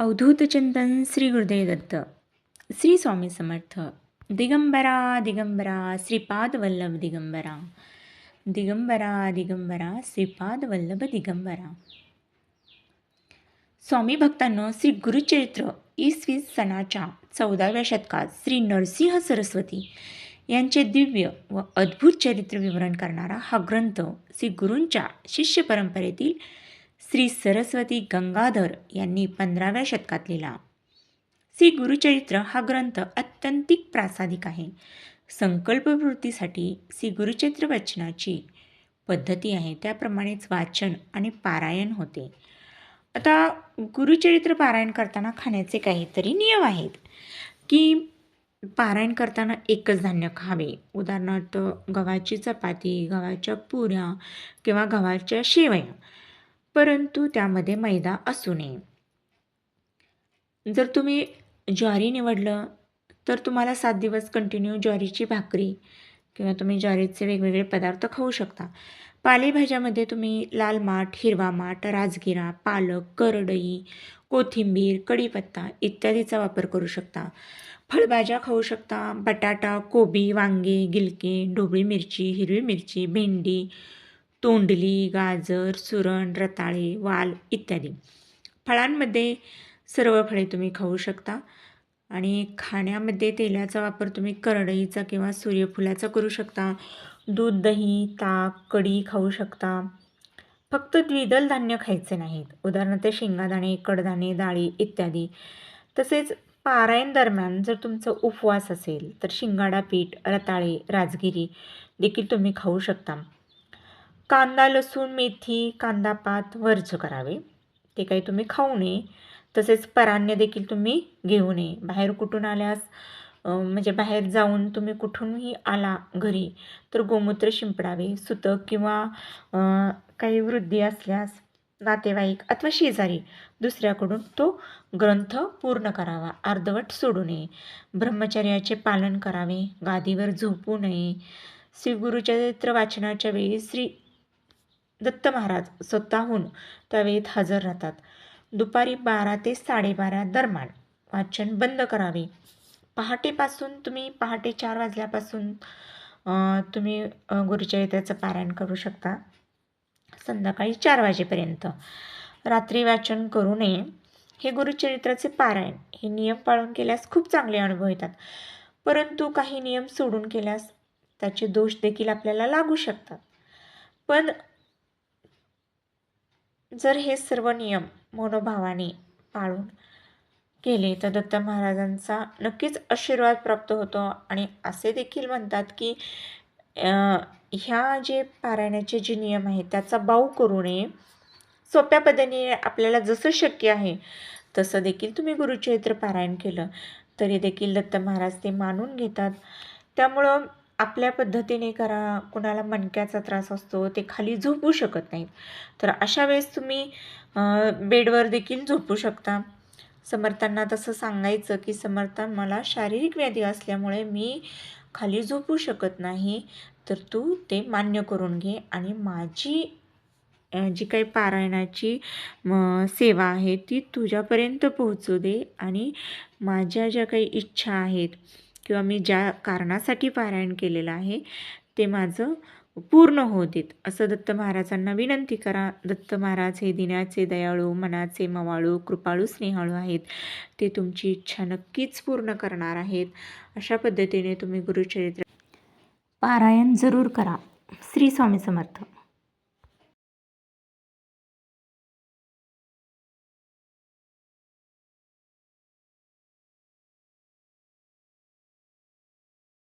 अवधूतचिंतन श्री गुरुदेव दत्त श्री स्वामी समर्थ दिगंबरा दिगंबरा श्रीपाद वल्लभ दिगंबरा दिगंबरा दिगंबरा श्रीपाद वल्लभ दिगंबरा। स्वामी भक्तांनो श्री गुरुचरित्र इसवी सणाच्या चौदाव्या शतकात श्री नरसिंह सरस्वती यांचे दिव्य व अद्भुत चरित्र विवरण करणारा हा ग्रंथ श्री गुरूंच्या शिष्य परंपरेतील श्री सरस्वती गंगाधर यांनी पंधराव्या शतकात लिहिला. श्री गुरुचरित्र हा ग्रंथ अत्यंतिक प्रासादिक आहे. संकल्पवृत्तीसाठी श्री गुरुचरित्र वाचनाची पद्धती आहे. त्याप्रमाणेच वाचन आणि पारायण होते. आता गुरुचरित्र पारायण करताना खाण्याचे काहीतरी नियम आहेत. की पारायण करताना एकच धान्य खावे. उदाहरणार्थ गव्हाची चपाती गव्हाच्या पुऱ्या किंवा गव्हाच्या शेवया. परंतु त्यामध्ये मैदा असू नये. जर तुम्ही ज्वारी निवडलं तर तुम्हाला सात दिवस कंटिन्यू ज्वारीची भाकरी किंवा तुम्ही ज्वारीचे वेगवेगळे पदार्थ खाऊ शकता. पालेभाज्यामध्ये तुम्ही लाल माठ हिरवा माठ राजगिरा पालक करडई कोथिंबीर कढीपत्ता इत्यादीचा वापर करू शकता. फळभाज्या खाऊ शकता बटाटा कोबी वांगे गिलके ढोबळी मिरची हिरवी मिरची भेंडी तोंडली गाजर सुरण रताळे वाल इत्यादी. फळांमध्ये सर्व फळे तुम्ही खाऊ शकता आणि खाण्यामध्ये तेलाचा वापर तुम्ही करडईचा किंवा सूर्यफुलाचा करू शकता. दूध दही ताक कढी खाऊ शकता. फक्त द्विदल धान्य खायचे नाहीत. उदाहरणार्थ शेंगादाणे कडदाणे डाळी इत्यादी. तसेच पारायण दरम्यान जर तुमचं उपवास असेल तर शिंगाडा पीठ रताळे राजगिरी देखील तुम्ही खाऊ शकता. कांदा लसूण मेथी कांदापात वर्ज करावे. ते काही तुम्ही खाऊ नये. तसेच परान्य देखील तुम्ही घेऊ नये. बाहेर कुठून आल्यास म्हणजे बाहेर जाऊन तुम्ही कुठूनही आला घरी तर गोमूत्र शिंपडावे. सुतक किंवा काही वृद्धी असल्यास नातेवाईक अथवा शेजारी दुसऱ्याकडून तो ग्रंथ पूर्ण करावा. अर्धवट सोडू नये. ब्रह्मचर्याचे पालन करावे. गादीवर झोपू नये. श्री गुरुचरित्र वाचनाच्या वेळी श्री दत्त महाराज स्वतःहून तवेत हजर राहतात. दुपारी बारा ते साडेबारा दरम्यान वाचन बंद करावे. पहाटेपासून तुम्ही पहाटे चार वाजल्यापासून तुम्ही गुरुचरित्राचं पारायण करू शकता. संध्याकाळी चार वाजेपर्यंत. रात्री वाचन करू नये. हे गुरुचरित्राचे पारायण. हे नियम पाळून केल्यास खूप चांगले अनुभव येतात. परंतु काही नियम सोडून केल्यास त्याचे दोष देखील आपल्याला लागू शकतात. पण जर हे सर्व नियम मनोभावाने पाळून केले तर दत्त महाराजांचा नक्कीच आशीर्वाद प्राप्त होतो. आणि असे देखील म्हणतात की ह्या जे पारायणाचे जे नियम आहेत त्याचा बाऊ करू नये. सोप्या पद्धतीने आपल्याला जसं शक्य आहे तसं देखील तुम्ही गुरुचरित्र पारायण केलं. तरी देखील दत्त महाराज ते मानून घेतात. त्यामुळं आपल्या पद्धतीने करा कुणाला मणक्याचा त्रास असतो ते खाली झोपू शकत नाहीत. तर अशा वेळेस तुम्ही बेडवर देखील झोपू शकता. समर्थांना तसं सांगायचं की समर्थ मला शारीरिक व्याधी असल्यामुळे मी खाली झोपू शकत नाही. तर तू ते मान्य करून घे आणि माझी जी काही पारायणाची सेवा आहे ती तुझ्यापर्यंत पोहोचू दे आणि माझ्या ज्या काही इच्छा आहेत किंवा मी ज्या कारणासाठी पारायण केलेलं आहे ते माझं पूर्ण होऊ देत. असं दत्त महाराजांना विनंती करा. दत्त महाराज हे दिनाचे दयाळू मनाचे मवाळू कृपाळू स्नेहाळू आहेत. ते तुमची इच्छा नक्कीच पूर्ण करणार आहेत. अशा पद्धतीने तुम्ही गुरुचरित्र पारायण जरूर करा. श्री स्वामी समर्थ.